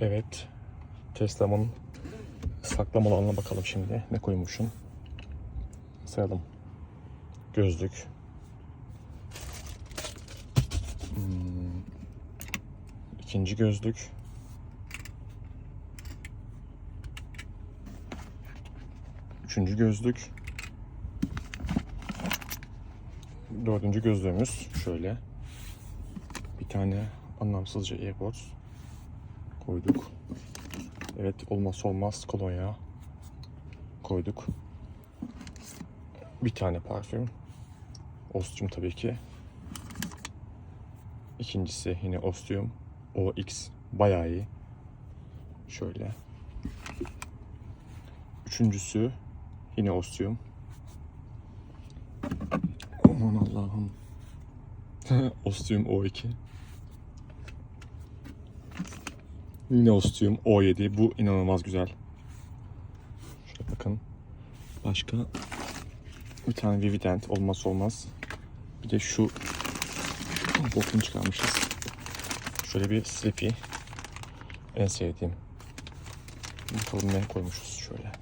Evet. Tesla'mın saklama alanına bakalım şimdi. Ne koymuşum? Sayalım. Gözlük. Hmm. İkinci gözlük. Üçüncü gözlük. Dördüncü gözlüğümüz şöyle. Bir tane anlamsızca AirPods koyduk. Evet olmazsa olmaz kolonya koyduk. Bir tane parfüm. Ostium tabii ki. İkincisi yine Ostium OX bayağı iyi. Şöyle. Üçüncüsü yine Ostium. Aman Allah'ım. Ostium O2. Yine Ostium O7. Bu inanılmaz güzel. Şöyle bakın. Başka bir tane Vivident olmazsa olmaz. Bir de şu bokunu çıkarmışız. Şöyle bir Slippy. En sevdiğim. Bakalım ne koymuşuz şöyle.